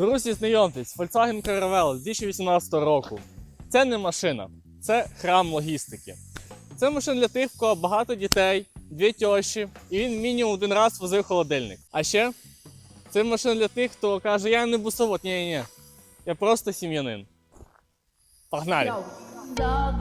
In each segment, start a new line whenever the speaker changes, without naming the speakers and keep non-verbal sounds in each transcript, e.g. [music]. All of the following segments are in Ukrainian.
Друзі, знайомтесь, Volkswagen Caravelle з 2018 року. Це не машина, це храм логістики. Це машина для тих, в кого багато дітей, дві тьоші, і він мінімум один раз возив холодильник. А ще це машина для тих, хто каже, я не бусовод, ні, ні, я просто сім'янин. Погнали!
Dum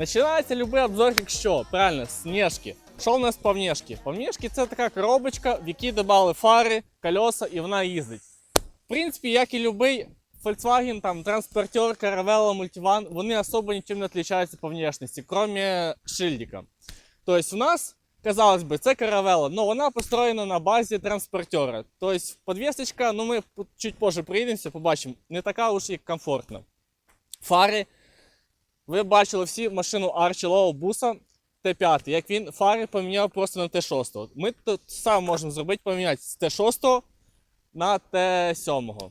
Починається любий обзор, як що? Правильно, з. Що в нас по внешки? По внешки це така коробочка, в якій додали фари, колеса і вона їздить. В принципі, як і любий Volkswagen, там, транспортер, Caravella, Multivan, вони особо нічим не відрізняються по внешності, крім шильдика. Тобто у нас, казалось би, це Caravella, але вона построєна на базі транспортера. Тобто подвісочка, ну ми чуть позже приїдемося, побачимо, не така уж і комфортна. Фари ви бачили всі машину Archie Low буса Т5, як він фари поміняв просто на Т6. Ми тут саме можемо зробити поміняти з Т6 на Т7.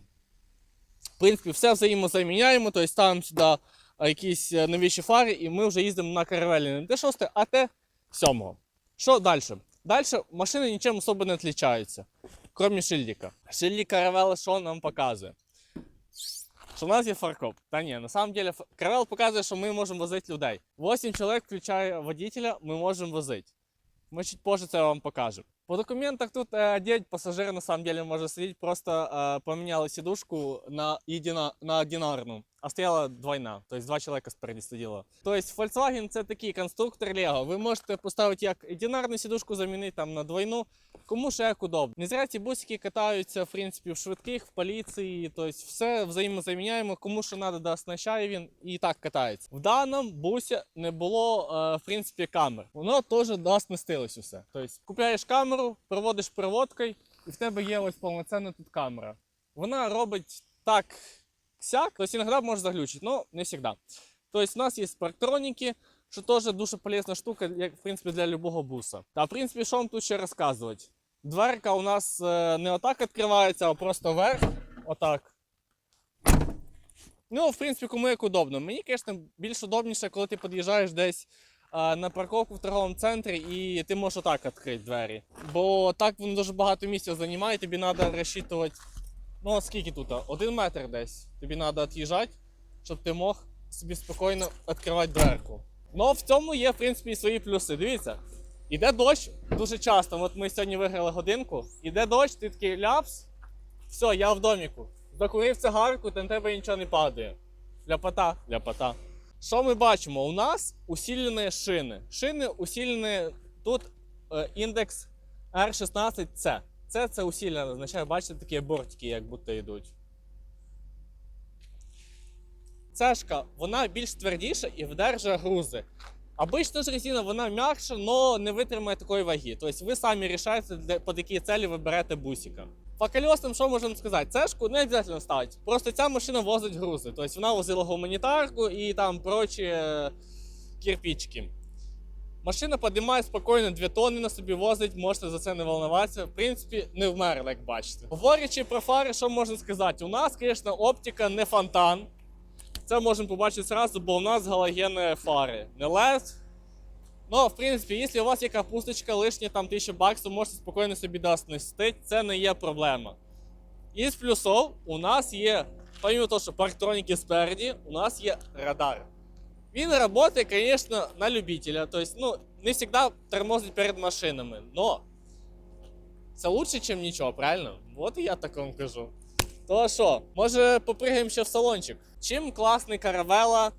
В принципі, все взаємозаміняємо, тобто ставимо сюди якісь е, новіші фари, і ми вже їздимо на каравелі не Т6, а Т7. Що далі? Далі машини нічим особо не відрізняються, крім шильдика. Шильдик каравели що нам показує? Що у нас є фаркоп. Та ні, на самом деле Каравел показує, що ми можемо возити людей. 8 чоловік, включає водителя, ми можемо возити. Ми чуть позже це вам покажемо. По документах тут е, 9 пасажирів на самом деле може сидіти, просто е, поміняли сідушку на, єдина, на одинарну, а стояла двойна, тобто два чоловіка спереді сиділо. Тобто Volkswagen це такий конструктор Lego. Ви можете поставити як одинарну сідушку, замінити там на двойну, кому ще як удобно. Не зря ці бусики катаються в принципі в швидких, в поліції, тобто все взаємозаміняємо, кому що треба, да, оснащає він і так катається. В даному бусі не було е, в принципі камер. Воно теж да, смістилось усе. Тобто купляєш камеру, проводиш проводкою, і в тебе є ось повноцінна тут камера. Вона робить так сяк, тобто іноді може заглючити, але не завжди. Тобто у нас є парктроніки, що теж дуже полезна штука, в принципі для любого буса. Та в принципі, що вам тут ще розказувати? Дверка у нас е, не отак відкривається, а просто вверх. Отак. Ну, в принципі, кому як удобно. Мені, звісно, більш удобніше, коли ти під'їжджаєш десь на парковку в торговому центрі і ти можеш отак відкрити двері. Бо так воно дуже багато місця займає, тобі треба розчитувати. Ну, а скільки тут? Один метр десь. Тобі треба від'їжджати, щоб ти мог собі спокійно відкривати дверку. Ну, в цьому є, в принципі, і свої плюси. Дивіться, іде дощ дуже часто. От ми сьогодні виграли годинку. Іде дощ, ти такий ляпс. Все, я в доміку. Закурив цигарку, та на тебе нічого не падає. Ляпота, ляпота. Що ми бачимо? У нас усилені шини. Шини усилені тут е, індекс R16C. Це це усилено, означає, бачите, такі бортики, як будто йдуть. Цешка, вона більш твердіша і вдержує грузи. Обично ж резина, вона м'якша, але не витримає такої ваги. Тобто ви самі рішаєте, під які цілі ви берете бусика. По колесам, що можемо сказати? Цешку не обов'язково ставити. Просто ця машина возить грузи. Тобто вона возила гуманітарку і там прочі е, кирпички. Машина піднімає спокійно 2 тонни на собі возить, можете за це не волноватися. В принципі, не вмерли, як бачите. Говорячи про фари, що можна сказати? У нас, звісно, оптика не фонтан. Це можемо побачити зразу, бо у нас галогенні фари. Не LED. Ну, в принципі, якщо у вас є капусточка лишня там 1000 баксів, можете спокійно собі доснести, це не є проблема. Із плюсов у нас є, помимо того, що парктроніки спереді, у нас є радар. Він працює, звісно, на любителя. Тобто, ну, не завжди тормозить перед машинами, но це лучше, ніж нічого, правильно? От я так вам кажу. То що, може попригаємо ще в салончик? Чим класний каравела?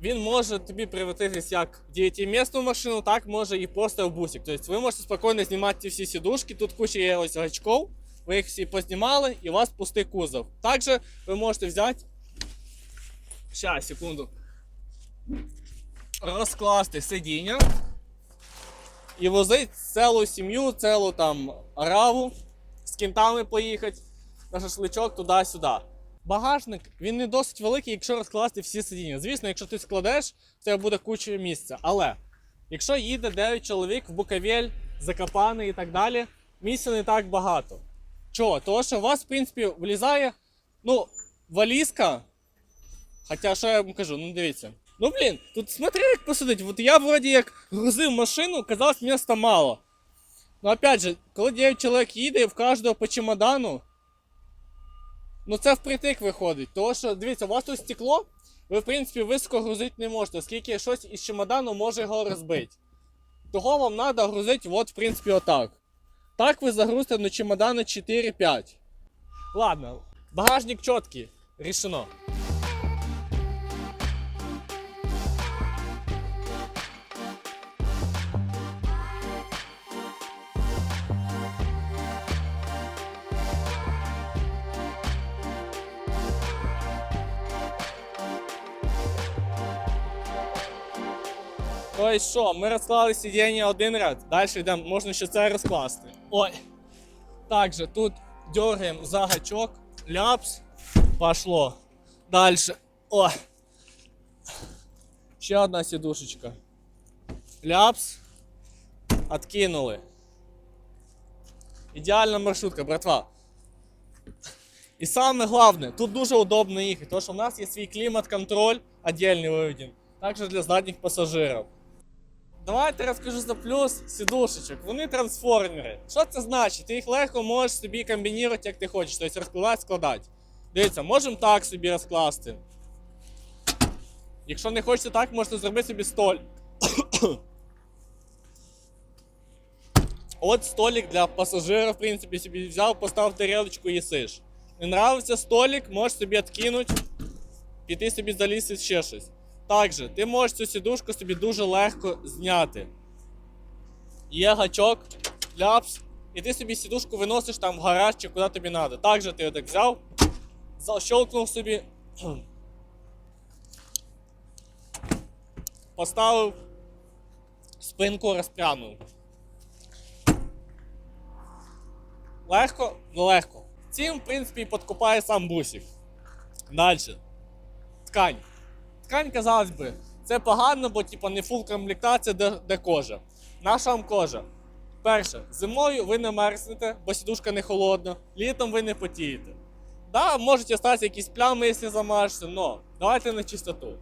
Він може тобі превратитись як в 9-місну машину, так може і просто в бусик. Тобто ви можете спокійно знімати всі сідушки, тут куча є ось гачков, ви їх всі познімали і у вас пустий кузов. Також ви можете взяти. Щас, секунду. Розкласти сидіння і возити цілу сім'ю, цілу там араву з кінтами поїхати на шашличок туди-сюди. багажник він не досить великий, якщо розкласти всі сидіння. Звісно, якщо ти складеш, тебе буде куча місця. Але якщо їде 9 чоловік в Буковель, Закопане і так далі, місця не так багато. Чого? Тому що у вас, в принципі, влізає ну, валізка. Хоча, що я вам кажу, ну дивіться. Ну блін, тут смотри, як посадить. От я вроді як грузив машину, казалось, міста мало. Ну опять же, коли 9 чоловік їде, в кожного по чемодану. Ну це впритик виходить. Тому що, дивіться, у вас тут стекло, ви, в принципі, високо грузити не можете, оскільки щось із чемодану може його розбити. Того вам треба грузити, от, в принципі, отак. Так ви загрузите на чемодани 4-5. Ладно, багажник чіткий, рішено. Тобто що, ми розклали сидіння один ряд, далі йдемо, можна ще це розкласти. Ой. Также тут дергаємо за гачок, ляпс, пошло. Далі. О. Ще одна сідушечка. Ляпс. Откинули. Ідеальна маршрутка, братва. І саме головне, тут дуже удобно їхати, тому що в нас є свій клімат-контроль, отдельний виведен, також для задніх пасажирів. Давайте розкажу за плюс сідушечок. Вони трансформери. Що це значить? Ти їх легко можеш собі комбінувати, як ти хочеш, тобто розкладати, складати. Дивіться, можемо так собі розкласти. Якщо не хочете так, можете зробити собі столик. От столик для пасажира, в принципі, собі взяв, поставив тарелочку і їсиш. Не нравиться столик, можеш собі відкинути, піти собі залізти ще щось. Також, ти можеш цю сідушку собі дуже легко зняти. Є гачок, ляпс, і ти собі сідушку виносиш там в гараж чи куди тобі треба. Також ти отак взяв, защелкнув собі, [clears throat] поставив, спинку розпрямив. Легко? Ну легко. Цим, в принципі, і подкупає сам бусик. Далі. Ткань. Ткань, казалось би, це погано, бо типу, не фул комплектація, де, де кожа. Наша вам кожа. Перше, зимою ви не мерзнете, бо сідушка не холодна, літом ви не потієте. Да, можуть остатися якісь плями, якщо замажете, но давайте на чистоту.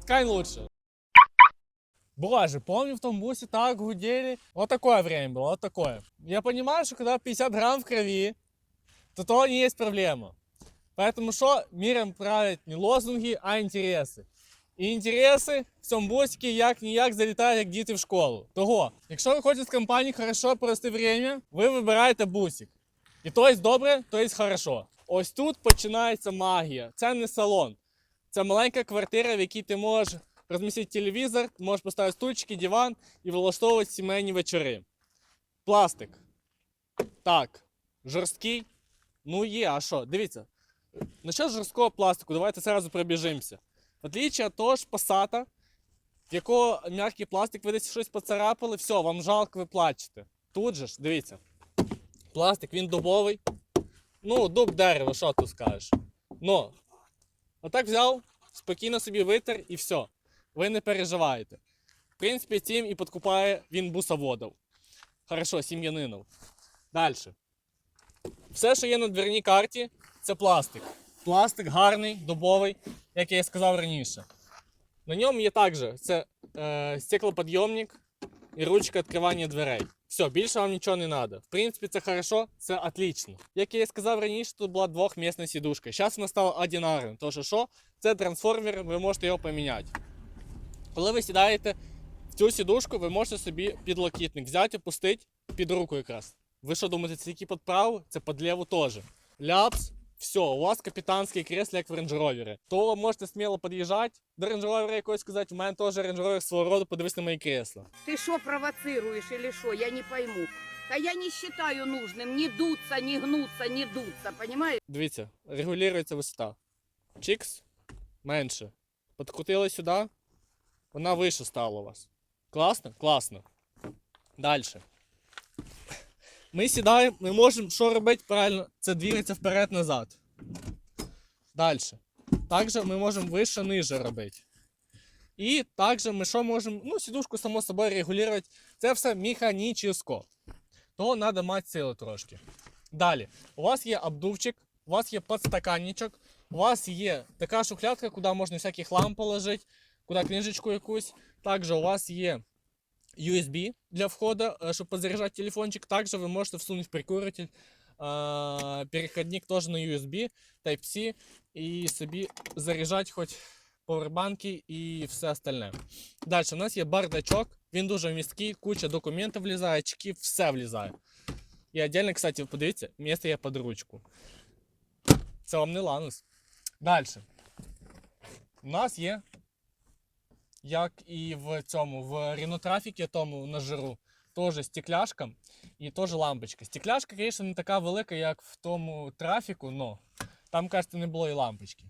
Ткань лучше. Боже, помню в том бусе так гудели. Вот такое время было, вот такое. Я понимаю, что когда 50 грамм в крови, то то не есть проблема. Поэтому что миром правят не лозунги, а інтереси. І інтереси в цьому бусикі як ніяк залітають, як діти в школу. Того, якщо ви хочете з компанії хорошо провести время, ви вибираєте бусик. І то є добре, то є хорошо. Ось тут починається магія. Це не салон. Це маленька квартира, в якій ти можеш розмістити телевізор, можеш поставити стульчики, диван і влаштовувати сімейні вечори. Пластик. Так. Жорсткий. Ну є, а що? Дивіться. Насчет жорсткого пластику, давайте сразу пробіжимося. Від того ж пасата, в якого м'який пластик, ви десь щось поцарапали, все, вам жалко, ви плачете. Тут же ж, дивіться. Пластик, він дубовий. Ну, дуб дерево, що тут скажеш. Ну, отак взяв, спокійно собі витер і все. Ви не переживаєте. В принципі, цим і подкупає він бусоводов. Хорошо, сім'янинов. Далі. Все, що є на дверній карті, це пластик. Пластик гарний, дубовий, як я і сказав раніше. На ньому є також це е, стеклоподйомник і ручка відкривання дверей. Все, більше вам нічого не треба. В принципі, це хорошо, це отлично. Як я і сказав раніше, тут була двохмісна сідушка. Зараз вона стала одинарною. Тому що що? Це трансформер, ви можете його поміняти. Коли ви сідаєте в цю сідушку, ви можете собі підлокітник взяти, опустити під руку якраз. Ви що думаєте, це тільки під праву, це під ліву теж. Ляпс, все, у вас капітанське кресло, як в Rover. То можете сміло під'їжджати до Range Rover якось сказати, у мене теж Rover свого роду, подивись на мої кресла.
Ты что провоцируешь или что? Я не пойму. Да я не считаю нужным ни дуться, ни гнуться, ни дуться, понимаешь?
Дивіться, регулюється висота. Чикс менше. Подкрутили сюди, вона вище стала у вас. Класно? Класно. Далі. Ми сідаємо, ми можемо що робити правильно? Це двигатися вперед-назад. Далі. Також ми можемо вище ниже робити. І також ми що можемо, ну, сідушку, само собою, регулювати. Це все механічно. То треба мати сили трошки. Далі. У вас є обдувчик, у вас є подстаканничок, у вас є така шухлядка, куди можна всякий хлам положити, куди книжечку якусь. Також у вас є USB для входу, е, щоб позаряджати телефончик. Також ви можете всунути прикуритель, е, переходник теж на USB, Type-C, і собі заряджати хоч повербанки і все остальне. Далі у нас є бардачок, він дуже місткий, куча документів влізає, чеків, все влізає. І отдельно, кстати, подивіться, місце є під ручку. Це вам не ланус. Далі. У нас є, як і в цьому, в рінотрафікі, тому на жиру, теж стекляшка і теж лампочка. Стекляшка, звісно, не така велика, як в тому трафіку, але там, кажется, не було і лампочки.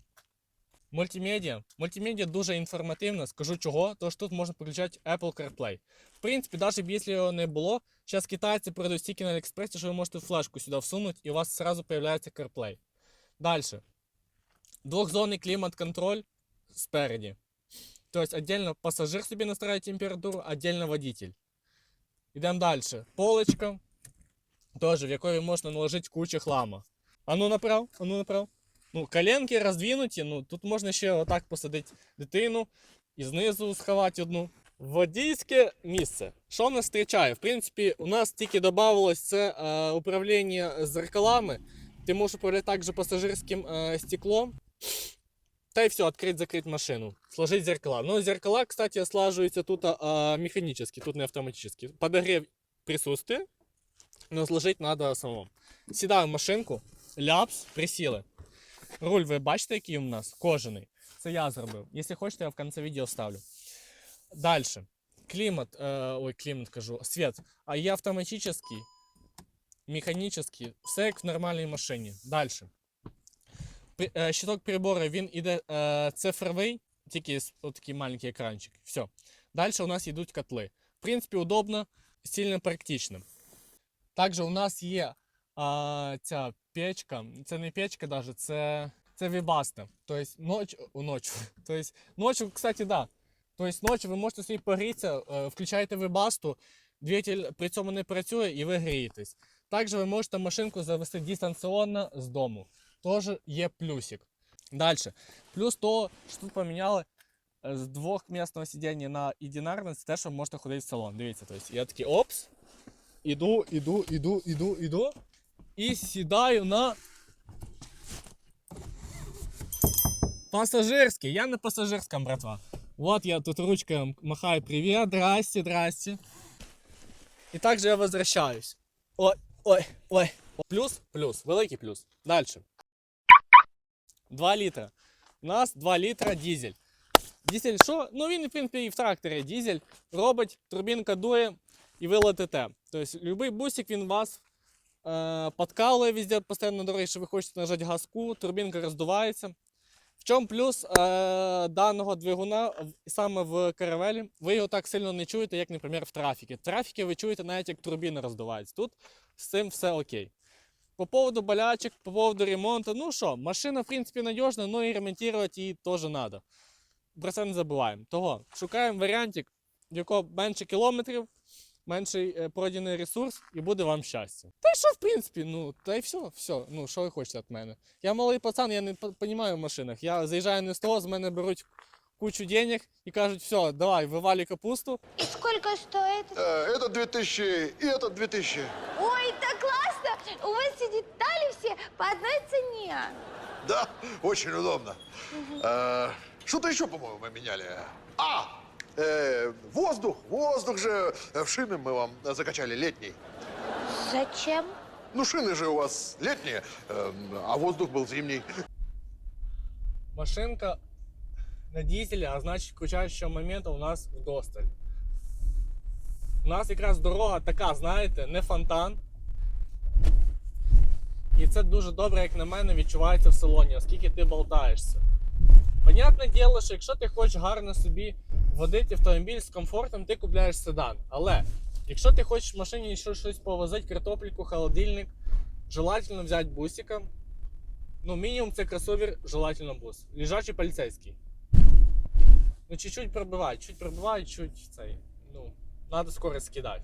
Мультимедіа. Мультимедіа дуже інформативна, скажу чого, що тут можна підключати Apple CarPlay. В принципі, навіть якщо його не було, зараз китайці продають стільки на Аліекспресі, що ви можете флешку сюди всунути і у вас одразу з'являється CarPlay. Далі. Двохзонний клімат-контроль спереді. Тобто, отдельно пасажир собі настраивает температуру, отдельно водитель. Йдемо далі. Полочка, теж, в якої можна наложити кучу хлама. А ну направ, а ну направ. Ну, коленки роздвинуті, ну тут можна ще отак посадити дитину і знизу сховати одну. Водійське місце. Що нас зустрічає? В принципі, у нас тільки додавалось це е, управління зеркалами. Ти можеш управляти також пасажирським е, стеклом. Та й все, відкрити-закрити машину. Сложить зеркала. Ну, зеркала, кстати, слаживаются тут а, механически, тут не автоматически. Подогрев присутствует, но сложить надо самому. Сідаю в машинку, ляпс, присіли. Руль ви бачите, який у нас? Кожаний. Це я зробив. Якщо хочете, я в кінці відео вставлю. Далі. Клімат, е, ой, клімат кажу, світ. А є автоматический, механический, все як в нормальній машині. Далі. Е, Щиток прибору він іде е, цифровий, тільки отакий маленький екранчик. Все. Далі у нас йдуть котли. В принципі, удобно, сильно практично. Також у нас є а, ця печка. Це не печка даже, це, це вібаста. Тобто ноч, о, ночі. [laughs] Тобто, ночі, кстати, да. Тобто ночі ви можете собі погрітися, е, включаєте вибасту, двигатель при цьому не працює і ви грієтесь. Також ви можете машинку завести дистанційно з дому. Теж є плюсик. Далі. Плюс то, що тут поміняли е, з двохмісного сидіння на одинарне, це те, що можна ходити в салон. Дивіться, тобто я такий опс. Іду, іду, іду, іду, іду. І сідаю на пасажирський. Я на пасажирському, братва. Вот я тут ручкой махаю привет, здрасте, здрасте. І також я возвращаюсь. Ой, ой, ой. Плюс, плюс, великий плюс. Дальше. 2 літра. У нас 2 літра дізель. Дізель що? Ну він, в принципі, і в тракторі дізель робить, турбінка дує і ви летите. Тобто, будь-який бусик він вас е, подкалує везде постійно на дорозі, якщо ви хочете нажати газку, турбінка роздувається. В чому плюс е, даного двигуна саме в каравелі? Ви його так сильно не чуєте, як, наприклад, в трафіки. В трафіки ви чуєте навіть як турбіна роздувається. Тут з цим все окей. По поводу болячек, по поводу ремонту, ну що, машина, в принципі, надіжна, але і ремонтувати її теж треба. Про це не забуваємо. Того, шукаємо варіантик, в якого менше кілометрів, менший е, пройдений ресурс, і буде вам щастя. Та й що, в принципі, ну, та й все, все. Ну, що ви хочете від мене? Я малий пацан, я не розумію в машинах. Я заїжджаю на СТО, з мене беруть кучу денег і кажуть, все, давай, вивалі капусту.
И сколько стоит?
Э, Это 2000 и это 2000.
Ой, так классно! У вас все детали все по одной цене.
Да, очень удобно. Э, Что-то еще, по-моему, мы меняли. А, э, воздух, воздух же. э, В шины мы вам э, закачали летний.
Зачем?
Ну, шины же у вас летние, э, а воздух был зимний.
Машинка на дізелі, а значить включаючого моменту у нас вдосталь. У нас якраз дорога така, знаєте, не фонтан. І це дуже добре, як на мене, відчувається в салоні, оскільки ти болтаєшся. Понятне діло, що якщо ти хочеш гарно собі водити автомобіль з комфортом, ти купляєш седан. Але Якщо ти хочеш в машині щось повозити, картопельку, холодильник, желательно взяти бусика. Ну, мінімум це кросовер, желательно бус. Лежачий поліцейський. Ну, чуть-чуть пробивають, чуть пробивають, чуть цей. Ну, треба скорость скидати.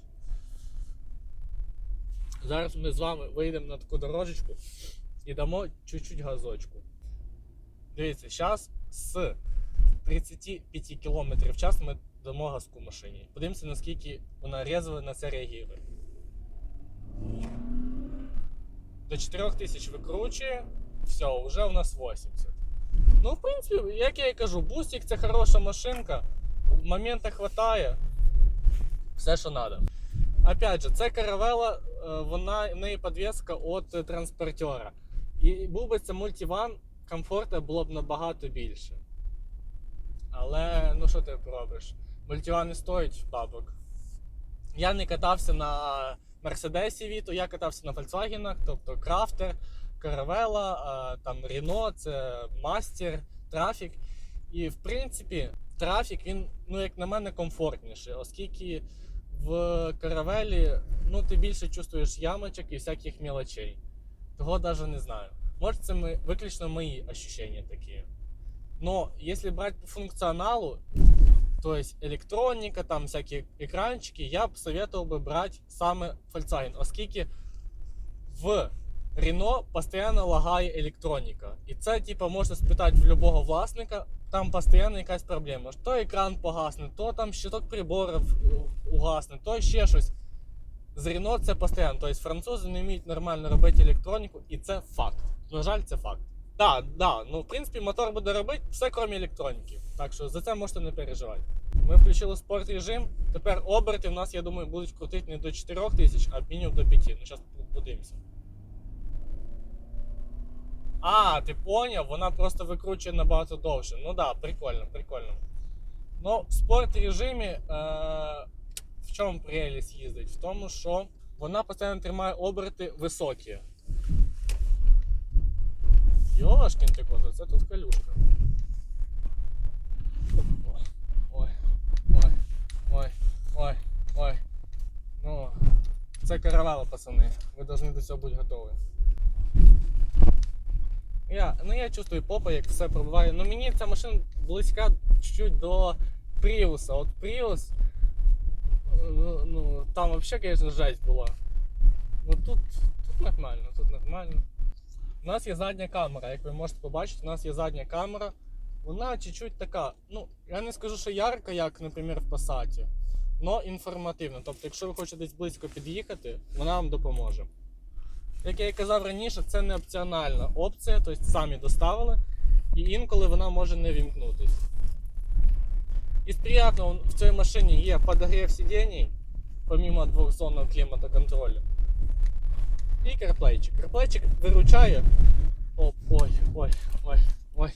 Зараз ми з вами вийдемо на таку дорожечку і дамо чуть-чуть газочку. Дивіться, зараз з 35 км в час ми дамо газку машині. Подивимося, наскільки вона резво на це реагує. До 4000 викручує, все, вже у нас 80. Ну, в принципі, як я і кажу, бустик це хороша машинка. Момента хватає. Все, що треба. Опять же, це каравела, е, вона в неї підвіска від транспортера. І був би це мультиван, комфорту було б набагато більше. Але ну що ти робиш? Мультиван не стоїть бабок. Я не катався на Мерседесі Віто, я катався на Volkswagen, тобто Крафтер, Каравела, там Рено, це Мастер, Трафік. І в принципі, трафік, він, ну, як на мене, комфортніший, оскільки в каравелі ну, ти більше чувствуєш ямочок і всяких мелочей. Того навіть не знаю. Може, це ми, виключно мої ощущения такі. Но если брать по функционалу, то есть электроника, там всякие экранчики, я б советовал бы брать саме Volkswagen, оскільки в Renault постійно лагає електроніка. І це, типу, можна спитати в любого власника, там постійно якась проблема. То екран погасне, то там щиток приборів угасне, то ще щось. З Renault це постійно. Тобто французи не вміють нормально робити електроніку, і це факт. На жаль, це факт. Так, да, ну в принципі мотор буде робити все крім електроніки. Так що за це можете не переживати. Ми включили спорт режим. Тепер оберти в нас, я думаю, будуть крутити не до 4 тисяч, а мінімум до 5. Ну, зараз подивимося. А, ти поняв, вона просто викручує набагато довше. Ну да, прикольно, прикольно. Ну, в спорт режимі е- в чому прелість їздить? В тому, що вона постійно тримає оберти високі. Йошкін ти кото, це тут калюшка. Ой, ой, ой, ой, ой. Ну, це каравело, пацани. Ви повинні до цього бути готові. Я, ну я чувствую попа, як все пробиває. Ну мені ця машина близька чуть-чуть до Пріуса. От Пріус, ну, ну там взагалі, звісно, жесть була. Ну тут, тут нормально, тут нормально. У нас є задня камера, як ви можете побачити, у нас є задня камера. Вона чуть-чуть така, ну, я не скажу, що ярка, як, наприклад, в Passat, але інформативна. Тобто, якщо ви хочете десь близько під'їхати, вона вам допоможе. Як я і казав раніше, це не опціональна опція, тобто самі доставили, і інколи вона може не вімкнутись. Із приятного в цій машині є подогрів сидінь, помимо двохзонного кліматоконтролю. І CarPlay. CarPlay виручає. О, ой, ой, ой, ой.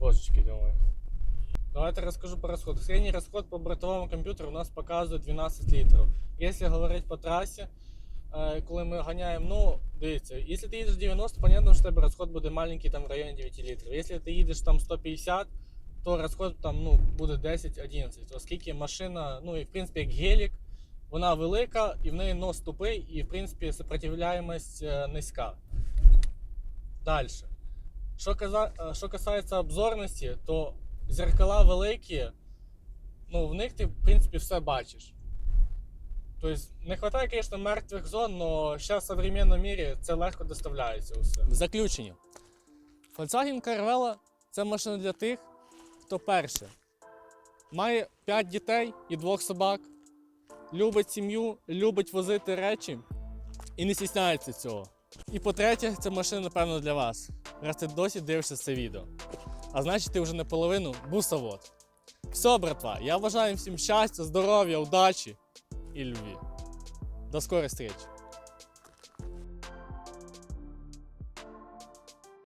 Божечки думаю. Давайте расскажу по расходу. Средний расход по бортовому компьютеру у нас показывает 12 литров. Если говорить по трассе, е, коли ми ганяємо, ну, дивіться, якщо ти їдеш 90, понятно, що тебе розход буде маленький там в районі 9 літрів. Якщо ти їдеш там 150, то розход там ну, буде 10-11. Оскільки машина, ну і в принципі як гелік, вона велика і в неї нос тупий, і в принципі сопротивляємость е, низька. Далі. Що, каза... е, що касається обзорності, то зеркала великі, ну в них ти в принципі все бачиш. Тобто не вистачає, звісно, мертвих зон, але зараз в современному мірі це легко доставляється усе. В заключення. Volkswagen Caravella це машина для тих, хто перше має 5 дітей і двох собак, любить сім'ю, любить возити речі і не стісняється цього. І по-третє, це машина, напевно, для вас. Раз ти досі дивишся це відео. А значить, ти вже наполовину бусовод. Все, братва, я бажаю всім щастя, здоров'я, удачі і любви. До скорой зустрічі!